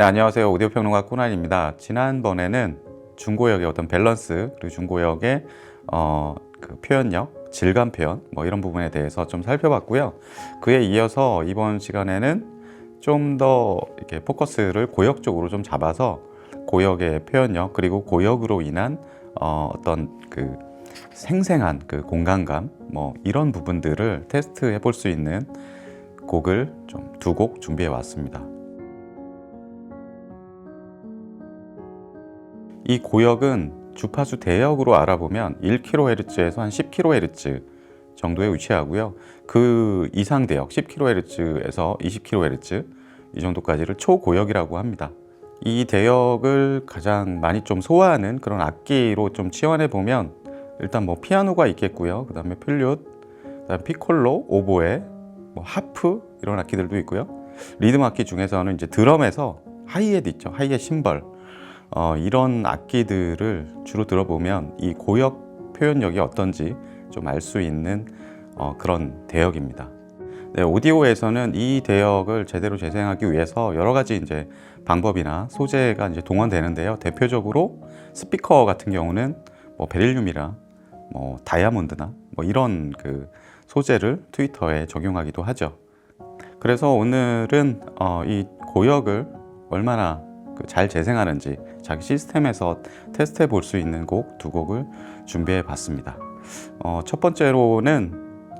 네, 안녕하세요. 오디오 평론가 코난입니다. 지난번에는 중고역의 어떤 밸런스 그리고 중고역의 어, 그 표현력, 질감 표현 뭐 이런 부분에 대해서 좀 살펴봤고요. 그에 이어서 이번 시간에는 좀 더 이렇게 포커스를 고역 쪽으로 좀 잡아서 고역의 표현력 그리고 고역으로 인한 어, 어떤 그 생생한 그 공간감 뭐 이런 부분들을 테스트해 볼 수 있는 곡을 좀 두 곡 준비해 왔습니다. 이 고역은 주파수 대역으로 알아보면 1kHz에서 한 10kHz 정도에 위치하고요. 그 이상 대역 10kHz에서 20kHz 이 정도까지를 초고역이라고 합니다. 이 대역을 가장 많이 좀 소화하는 그런 악기로 좀 치환해 보면 일단 뭐 피아노가 있겠고요. 그다음에 플룻, 그다음 피콜로, 오보에, 뭐 하프 이런 악기들도 있고요. 리듬 악기 중에서는 이제 드럼에서 하이햇 있죠. 하이햇 심벌 어, 이런 악기들을 주로 들어보면 이 고역 표현력이 어떤지 좀 알 수 있는 어, 그런 대역입니다. 네, 오디오에서는 이 대역을 제대로 재생하기 위해서 여러 가지 이제 방법이나 소재가 이제 동원되는데요. 대표적으로 스피커 같은 경우는 뭐 베릴륨이라 뭐 다이아몬드나 뭐 이런 그 소재를 트위터에 적용하기도 하죠. 그래서 오늘은 어, 이 고역을 얼마나 그잘 재생하는지 자기 시스템에서 테스트해 볼 수 있는 곡 두 곡을 준비해 봤습니다. 어, 첫 번째로는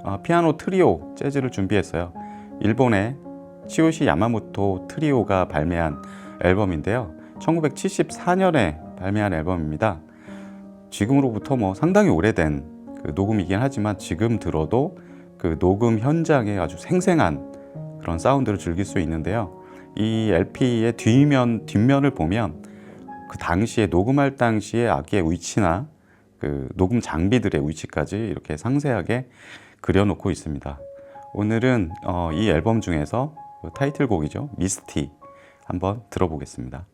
어, 피아노 트리오 재즈를 준비했어요. 일본의 치요시 야마모토 트리오가 발매한 앨범인데요. 1974년에 발매한 앨범입니다. 지금으로부터 뭐 상당히 오래된 그 녹음이긴 하지만 지금 들어도 그 녹음 현장에 아주 생생한 그런 사운드를 즐길 수 있는데요. 이 LP의 뒷면 뒷면을 보면 그 당시에 녹음할 당시에 악기의 위치나 그 녹음 장비들의 위치까지 이렇게 상세하게 그려놓고 있습니다. 오늘은 어, 이 앨범 중에서 그 타이틀곡이죠 미스티 한번 들어보겠습니다.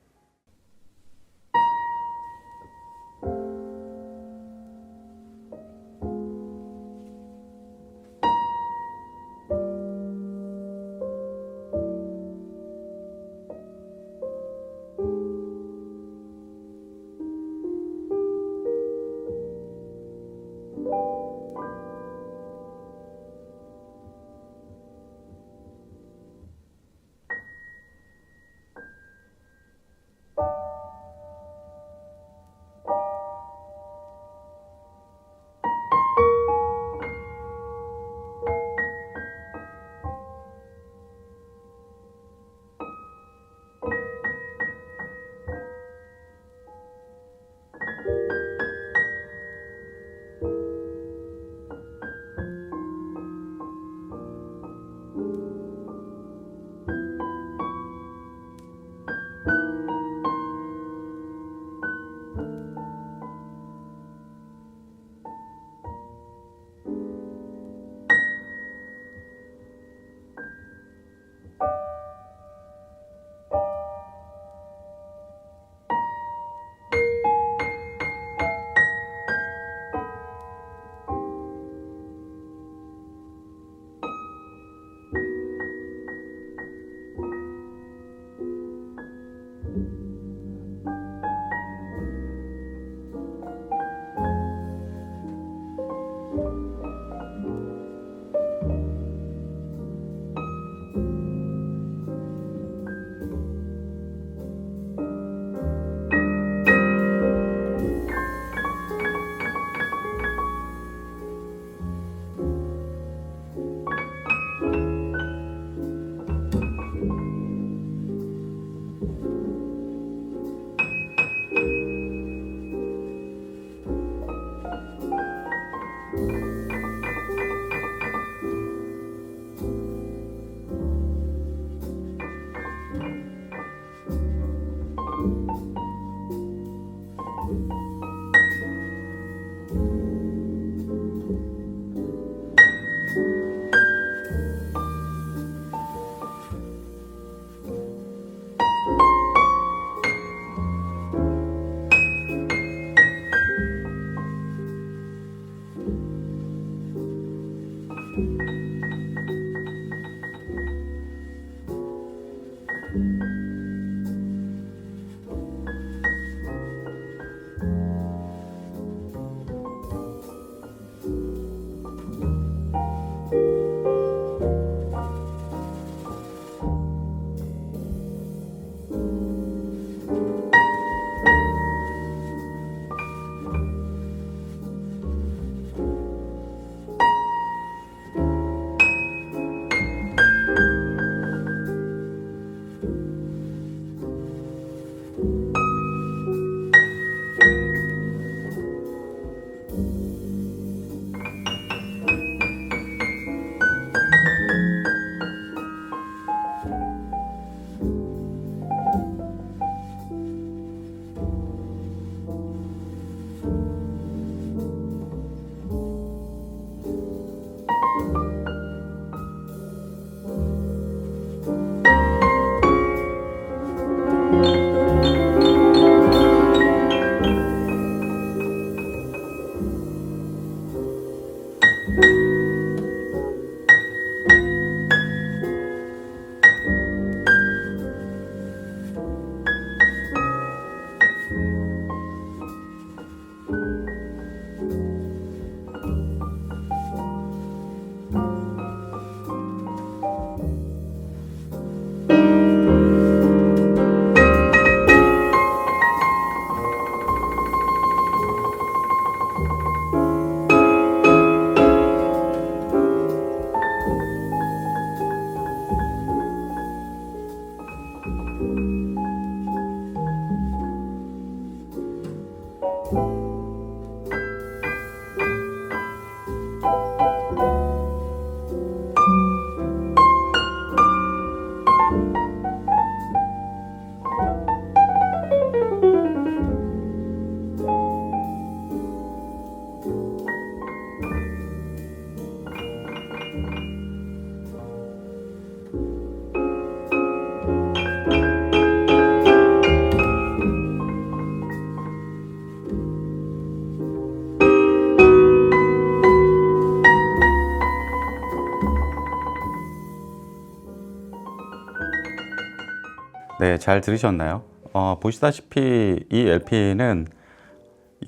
네, 잘 들으셨나요? 어, 보시다시피 이 LP는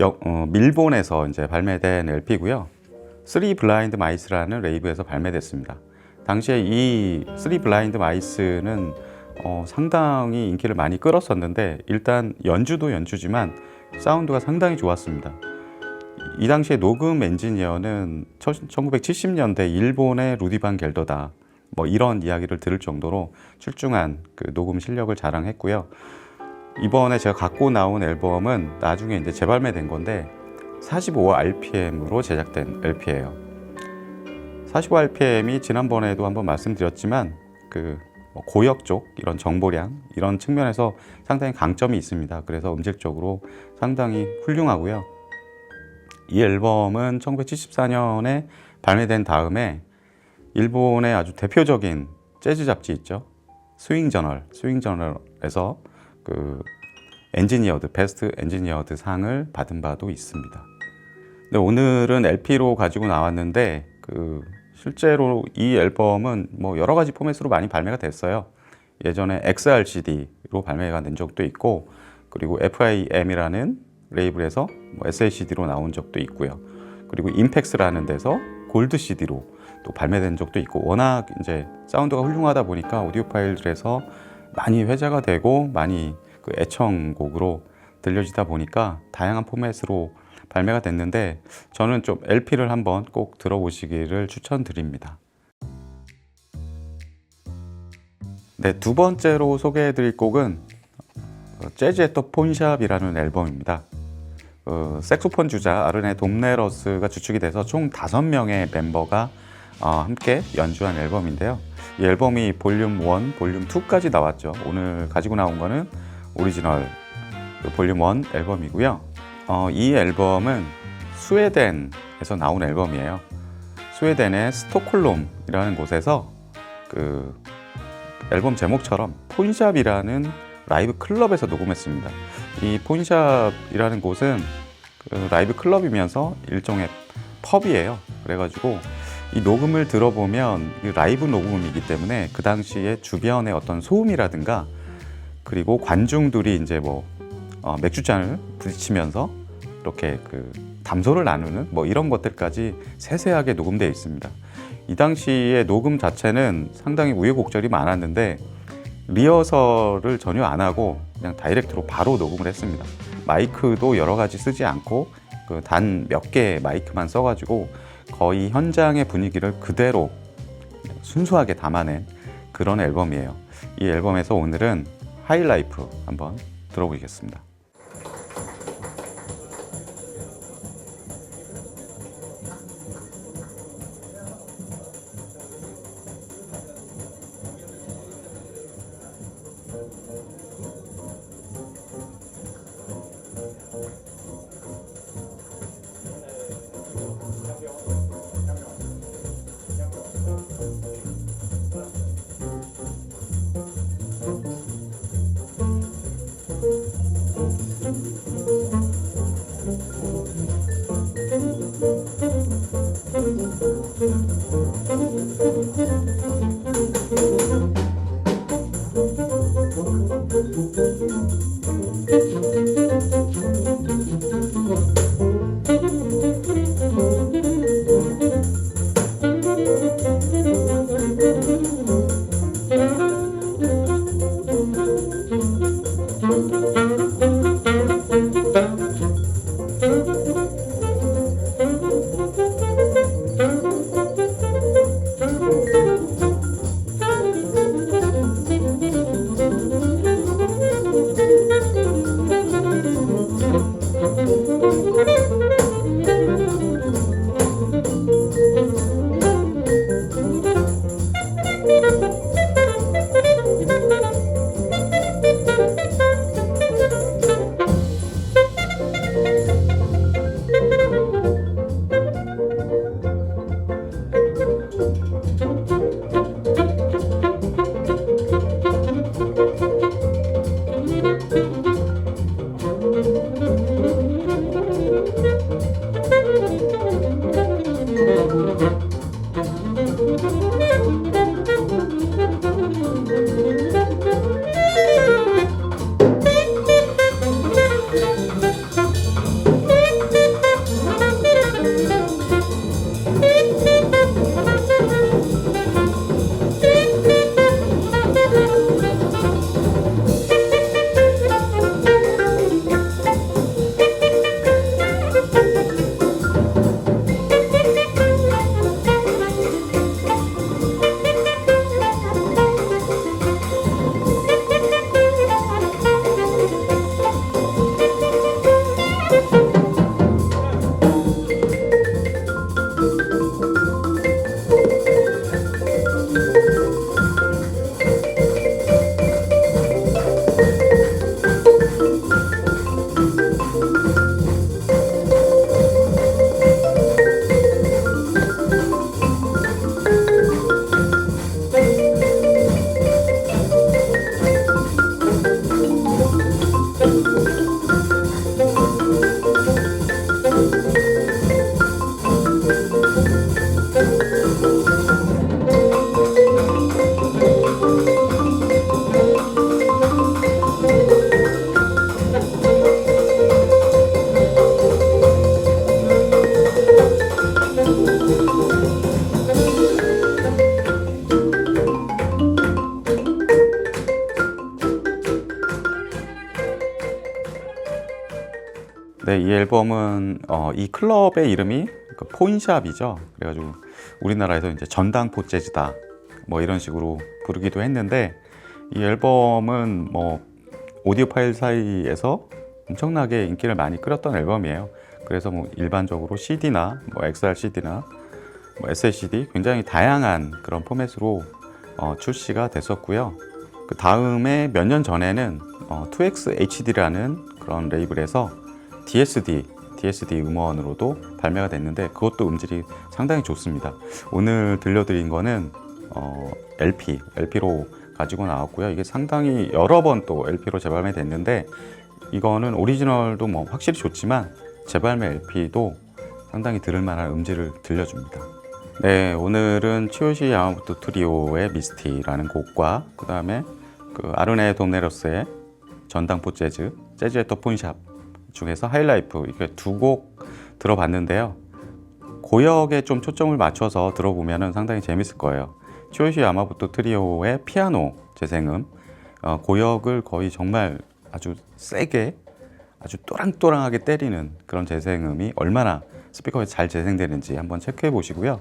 어, 밀본에서 이제 발매된 LP고요. 3 블라인드 마이스라는 레이블에서 발매됐습니다. 당시에 이3 블라인드 마이스는 어, 상당히 인기를 많이 끌었었는데 일단 연주도 연주지만 사운드가 상당히 좋았습니다. 이 당시에 녹음 엔지니어는 1970년대 일본의 루디반 겔더다. 뭐 이런 이야기를 들을 정도로 출중한 그 녹음 실력을 자랑했고요. 이번에 제가 갖고 나온 앨범은 나중에 이제 재발매된 건데 45rpm으로 제작된 LP예요. 45rpm이 지난번에도 한번 말씀드렸지만 그 고역 쪽 이런 정보량 이런 측면에서 상당히 강점이 있습니다. 그래서 음질적으로 상당히 훌륭하고요. 이 앨범은 1974년에 발매된 다음에 일본의 아주 대표적인 재즈 잡지 있죠. 스윙 저널, 스윙 저널에서 그 엔지니어드, 베스트 엔지니어드 상을 받은 바도 있습니다. 근데 오늘은 LP로 가지고 나왔는데 그 실제로 이 앨범은 뭐 여러 가지 포맷으로 많이 발매가 됐어요. 예전에 XRCD로 발매가 된 적도 있고 그리고 FIM이라는 레이블에서 뭐 SACD로 나온 적도 있고요. 그리고 임팩스라는 데서 골드 CD로 또 발매된 적도 있고 워낙 이제 사운드가 훌륭하다 보니까 오디오 파일들에서 많이 회자가 되고 많이 그 애청곡으로 들려지다 보니까 다양한 포맷으로 발매가 됐는데 저는 좀 LP를 한번 꼭 들어보시기를 추천드립니다. 네, 두 번째로 소개해 드릴 곡은 재즈 앳더 폰샵이라는 앨범입니다. 어, 색소폰 주자 아르네 돔네러스가 주축이 돼서 총 다섯 명의 멤버가 어, 함께 연주한 앨범인데요. 이 앨범이 볼륨 1, 볼륨 2까지 나왔죠. 오늘 가지고 나온 거는 오리지널 그 볼륨 1 앨범이고요. 어, 이 앨범은 스웨덴에서 나온 앨범이에요. 스웨덴의 스톡홀롬이라는 곳에서 그 앨범 제목처럼 폰샵이라는 라이브 클럽에서 녹음했습니다. 이 폰샵이라는 곳은 그 라이브 클럽이면서 일종의 펍이에요. 그래가지고 이 녹음을 들어보면 라이브 녹음이기 때문에 그 당시에 주변의 어떤 소음이라든가 그리고 관중들이 이제 뭐 어, 맥주잔을 부딪히면서 이렇게 그 담소를 나누는 뭐 이런 것들까지 세세하게 녹음되어 있습니다. 이 당시에 녹음 자체는 상당히 우여곡절이 많았는데 리허설을 전혀 안 하고 그냥 다이렉트로 바로 녹음을 했습니다. 마이크도 여러 가지 쓰지 않고 그 단 몇 개의 마이크만 써가지고 거의 현장의 분위기를 그대로 순수하게 담아낸 그런 앨범이에요. 이 앨범에서 오늘은 하이라이프 한번 들어보겠습니다. 이 앨범은 어, 이 클럽의 이름이 그 포인샵이죠. 그래가지고 우리나라에서 이제 전당포 재즈다 뭐 이런 식으로 부르기도 했는데 이 앨범은 뭐 오디오 파일 사이에서 엄청나게 인기를 많이 끌었던 앨범이에요. 그래서 뭐 일반적으로 CD나 뭐 XR CD나 뭐 SLCD 굉장히 다양한 그런 포맷으로 어, 출시가 됐었고요. 그 다음에 몇 년 전에는 어, 2X HD라는 그런 레이블에서 DSD, DSD 음원으로도 발매가 됐는데 그것도 음질이 상당히 좋습니다. 오늘 들려드린 거는 어, LP, LP로 가지고 나왔고요. 이게 상당히 여러 번 또 LP로 재발매 됐는데 이거는 오리지널도 뭐 확실히 좋지만 재발매 LP도 상당히 들을 만한 음질을 들려줍니다. 네, 오늘은 치요시 야마모토 트리오의 미스티라는 곡과 그 다음에 그 아르네 돈네로스의 전당포 재즈, 재즈의 터폰샵 중에서 하이라이프 이렇게 두 곡 들어봤는데요. 고역에 좀 초점을 맞춰서 들어보면 상당히 재밌을 거예요. 치요시 야마모토 트리오의 피아노 재생음, 어, 고역을 거의 정말 아주 세게 아주 또랑또랑하게 때리는 그런 재생음이 얼마나 스피커에 잘 재생되는지 한번 체크해 보시고요.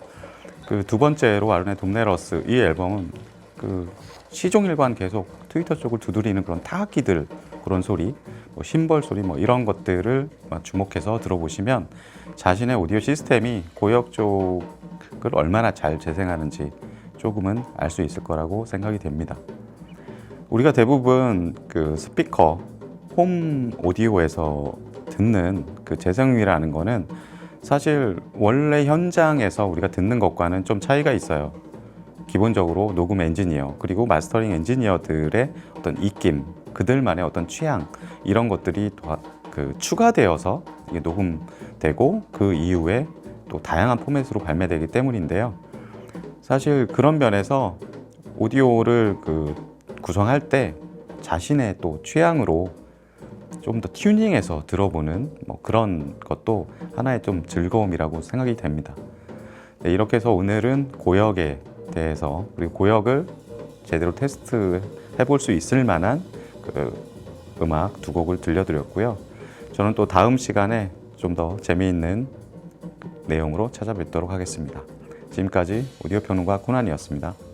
그 두 번째로 아르네 돔네러스 이 앨범은 그 시종일관 계속 트위터 쪽을 두드리는 그런 타악기들 그런 소리, 뭐 심벌 소리 뭐 이런 것들을 주목해서 들어보시면 자신의 오디오 시스템이 고역 쪽을 얼마나 잘 재생하는지 조금은 알 수 있을 거라고 생각이 됩니다. 우리가 대부분 그 스피커 홈 오디오에서 듣는 그 재생음이라는 거는 사실 원래 현장에서 우리가 듣는 것과는 좀 차이가 있어요. 기본적으로 녹음 엔지니어 그리고 마스터링 엔지니어들의 어떤 입김, 그들만의 어떤 취향 이런 것들이 다, 그 추가되어서 이게 녹음되고 그 이후에 또 다양한 포맷으로 발매되기 때문인데요. 사실 그런 면에서 오디오를 그 구성할 때 자신의 또 취향으로 좀 더 튜닝해서 들어보는 뭐 그런 것도 하나의 좀 즐거움이라고 생각이 됩니다. 네, 이렇게 해서 오늘은 고역에 대해서 그리고 고역을 제대로 테스트 해볼 수 있을 만한 그 음악 두 곡을 들려드렸고요. 저는 또 다음 시간에 좀 더 재미있는 내용으로 찾아뵙도록 하겠습니다. 지금까지 오디오 평론가 코난이었습니다.